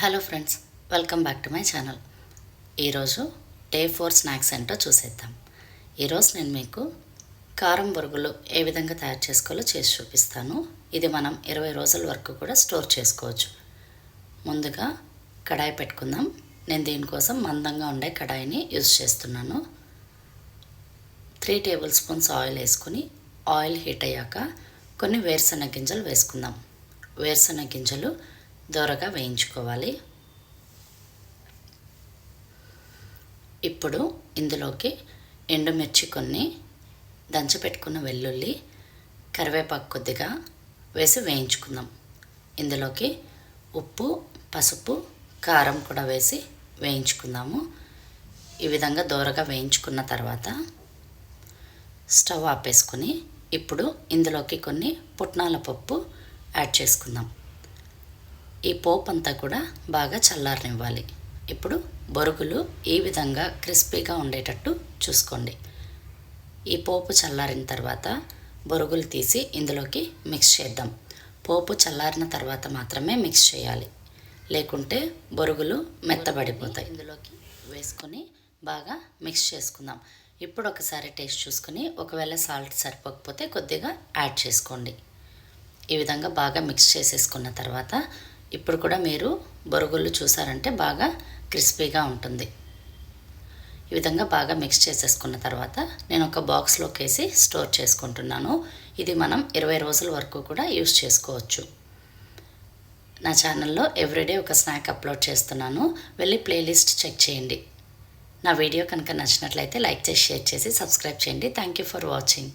Hello friends welcome back to my channel ఈరోజు day four snacks ఏంటో చూసేద్దాం. ఈరోజు నేను మీకు కారం బొరుగులు ఏ విధంగా తయారు చేసుకోవాలో చేసి చూపిస్తాను. ఇది మనం ఇరవై రోజుల వరకు కూడా స్టోర్ చేసుకోవచ్చు. ముందుగా కడాయి పెట్టుకుందాం. నేను దీనికోసం మందంగా ఉండే కడాయిని యూజ్ చేస్తున్నాను. త్రీ టేబుల్ స్పూన్స్ ఆయిల్ వేసుకొని ఆయిల్ హీట్ అయ్యాక కొన్ని వేరుశెనగ గింజలు వేసుకుందాం. వేరుశెనగ గింజలు దోరగా వేయించుకోవాలి. ఇప్పుడు ఇందులోకి ఎండుమిర్చి కొన్ని దంచపెట్టుకున్న వెల్లుల్లి కరివేపాకు కొద్దిగా వేసి వేయించుకుందాం. ఇందులోకి ఉప్పు పసుపు కారం కూడా వేసి వేయించుకుందాము. ఈ విధంగా దోరగా వేయించుకున్న తర్వాత స్టవ్ ఆపేసుకొని ఇప్పుడు ఇందులోకి కొన్ని పుట్నాల పప్పు యాడ్ చేసుకుందాం. ఈ పోపు అంతా కూడా బాగా చల్లారనివ్వాలి. ఇప్పుడు బొరుగులు ఈ విధంగా క్రిస్పీగా ఉండేటట్టు చూసుకోండి. ఈ పోపు చల్లారిన తర్వాత బొరుగులు తీసి ఇందులోకి మిక్స్ చేద్దాం. పోపు చల్లారిన తర్వాత మాత్రమే మిక్స్ చేయాలి. లేకుంటే బొరుగులు మెత్తబడిపోతాయి. ఇందులోకి వేసుకొని బాగా మిక్స్ చేసుకుందాం. ఇప్పుడు ఒకసారి టేస్ట్ చూసుకుని ఒకవేళ సాల్ట్ సరిపోకపోతే కొద్దిగా యాడ్ చేసుకోండి. ఈ విధంగా బాగా మిక్స్ చేసేసుకున్న తర్వాత ఇప్పుడు కూడా మీరు బొరుగులు చూసారంటే బాగా క్రిస్పీగా ఉంటుంది. ఈ విధంగా బాగా మిక్స్ చేసేసుకున్న తర్వాత నేను ఒక బాక్స్లోకి వేసి స్టోర్ చేసుకుంటున్నాను. ఇది మనం ఇరవై రోజుల వరకు కూడా యూస్ చేసుకోవచ్చు. నా ఛానల్లో ఎవ్రీడే ఒక స్నాక్ అప్లోడ్ చేస్తున్నాను. వెళ్ళి ప్లేలిస్ట్ చెక్ చేయండి. నా వీడియో కనుక నచ్చినట్లయితే లైక్ చేసి షేర్ చేసి సబ్స్క్రైబ్ చేయండి. Thank you for watching.